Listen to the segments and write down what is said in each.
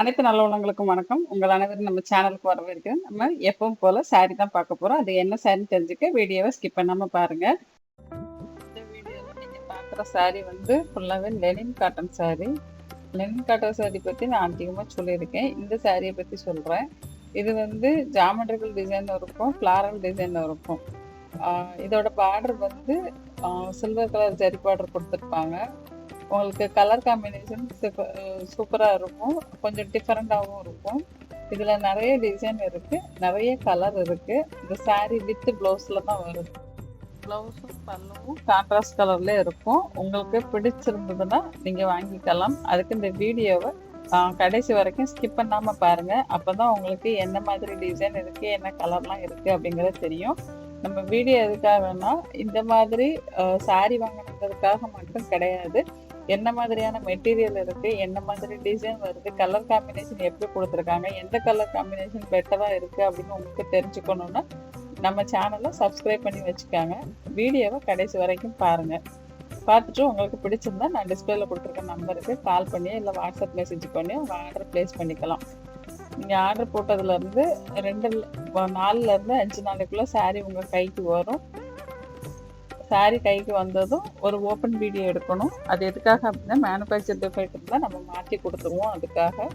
அனைத்து நல்ல உள்ளவங்களுக்கும் வணக்கம். உங்கள் அனைவரும் நம்ம சேனலுக்கு வரவேற்கிறேன். நம்ம எப்பவும் போல சாரி தான் பார்க்க போறோம். அது என்ன சாரின்னு தெரிஞ்சுக்க வீடியோவை ஸ்கிப் பண்ணாம பாருங்க. இந்த வீடியோவில் நீங்கள் பார்க்குற சாரி வந்து ஃபுல்லாகவே linen cotton sari linen cotton sari பற்றி நான் அதிகமாக சொல்லியிருக்கேன். இந்த சாரியை பற்றி சொல்கிறேன் இது வந்து ஜாமெட்ரிக்கல் டிசைன் இருக்கும் ஃப்ளாரல் டிசைன் இருக்கும். இதோட பார்டர் வந்து சில்வர் கலர் ஜரி பார்டர் கொடுத்துருப்பாங்க. உங்களுக்கு கலர் காம்பினேஷன் சூப்பராக இருக்கும். கொஞ்சம் டிஃப்ரெண்ட்டாகவும் இருக்கும். இதில் நிறைய டிசைன் இருக்குது நிறைய கலர் இருக்குது இந்த சாரீ வித் ப்ளவுஸில் தான் வரும் ப்ளவுஸும் பல்லவும் கான்ட்ராஸ்ட் கலரில் இருக்கும். உங்களுக்கு பிடிச்சிருந்ததுன்னா நீங்கள் வாங்கிக்கலாம். அதுக்கு இந்த வீடியோவை கடைசி வரைக்கும் ஸ்கிப் பண்ணாமல் பாருங்கள் அப்போ தான் உங்களுக்கு என்ன மாதிரி டிசைன் இருக்குது என்ன கலர்லாம் இருக்குது அப்படிங்கிறது தெரியும். நம்ம வீடியோ எதுக்காகனா இந்த மாதிரி சாரி வாங்கினதுக்காக மட்டும் கிடையாது. என்ன மாதிரியான மெட்டீரியல் இருக்கு என்ன மாதிரி டிசைன் வருது கலர் காம்பினேஷன் எப்படி கொடுத்துருக்காங்க எந்த கலர் காம்பினேஷன் பெட்டராக இருக்கு அப்படின்னு உங்களுக்கு தெரிஞ்சுக்கணும்னா நம்ம சேனலை சப்ஸ்கிரைப் பண்ணி வச்சுக்காங்க. வீடியோவை கடைசி வரைக்கும் பாருங்க. பார்த்துட்டு உங்களுக்கு பிடிச்சிருந்தா நான் டிஸ்பிளேல கொடுத்துருக்க நம்பருக்கு கால் பண்ணி இல்லை வாட்ஸ்அப் மெசேஜ் பண்ணி உங்கள் ஆர்டர் ப்ளேஸ் பண்ணிக்கலாம். நீங்கள் ஆர்டர் போட்டதுலேருந்து ரெண்டு நாலுலேருந்து அஞ்சு நாளைக்குள்ளே சாரீ உங்கள் கைக்கு வரும். சாரீ கைக்கு வந்ததும் ஒரு ஓப்பன் வீடியோ எடுக்கணும். அது எதுக்காக அப்படின்னா மேனுஃபேக்சர் டிஃபெக்ட் இருந்தால் நம்ம மாற்றி கொடுத்துருவோம் அதுக்காக.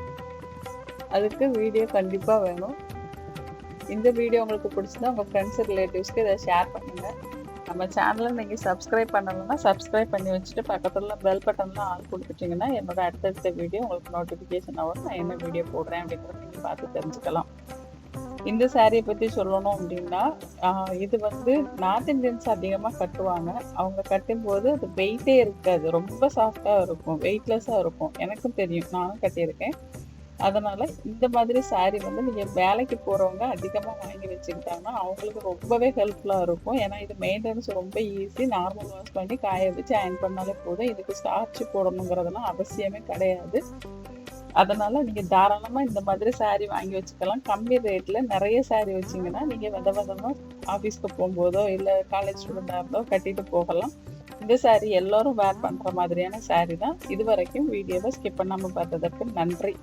அதுக்கு வீடியோ கண்டிப்பாக வேணும். இந்த வீடியோ உங்களுக்கு பிடிச்சிருந்தா உங்கள் ஃப்ரெண்ட்ஸ் ரிலேட்டிவ்ஸ்க்கு இதை ஷேர் பண்ணுங்கள் நம்ம சேனலை நீங்கள் சப்ஸ்கிரைப் பண்ணணும்னா சப்ஸ்கிரைப் பண்ணி வச்சுட்டு பக்கத்தில் பெல் பட்டன்லாம் ஆள் கொடுத்துட்டிங்கன்னா என்னோட அடுத்தடுத்த வீடியோ உங்களுக்கு நோட்டிஃபிகேஷன் ஆகும். நான் என்ன வீடியோ போடுறேன் அப்படின்றத நீங்கள் பார்த்து தெரிஞ்சுக்கலாம். இந்த சாரியை பற்றி சொல்லணும் அப்படின்னா இது வந்து நார்த் இந்தியன்ஸ் அதிகமாக கட்டுவாங்க. அவங்க கட்டும்போது அது வெயிட்டே இருக்காது. ரொம்ப சாஃப்டாக இருக்கும். வெயிட்லெஸ்ஸாக இருக்கும். எனக்கும் தெரியும். நானும் கட்டியிருக்கேன். அதனால் இந்த மாதிரி சாரி வந்து நீங்கள் வேலைக்கு போகிறவங்க அதிகமாக வாங்கி வச்சுக்கிட்டாங்கன்னா அவங்களுக்கு ரொம்பவே ஹெல்ப்ஃபுல்லாக இருக்கும். ஏன்னா இது மெயின்டெனன்ஸ் ரொம்ப ஈஸி நார்மல் வாஷ் பண்ணி காய வச்சு அயன் பண்ணாலே போதும். இதுக்கு ஸ்டார்ச் போடணுங்கிறதுலாம் அவசியமே கிடையாது. அதனால நீங்கள் தாராளமாக இந்த மாதிரி saree வாங்கி வச்சுக்கலாம். கம்மி ரேட்டில் நிறைய saree வச்சிங்கன்னா நீங்கள் வித விதமாக ஆஃபீஸ்க்கு போகும்போதோ இல்லை காலேஜ் ஸ்டூடெண்டாக இருந்தோ கட்டிட்டு போகலாம். இந்த saree எல்லாரும் வேர் பண்ணுற மாதிரியான saree தான். இது வரைக்கும் வீடியோவை ஸ்கிப் பண்ணாமல் பார்த்ததற்கு நன்றி.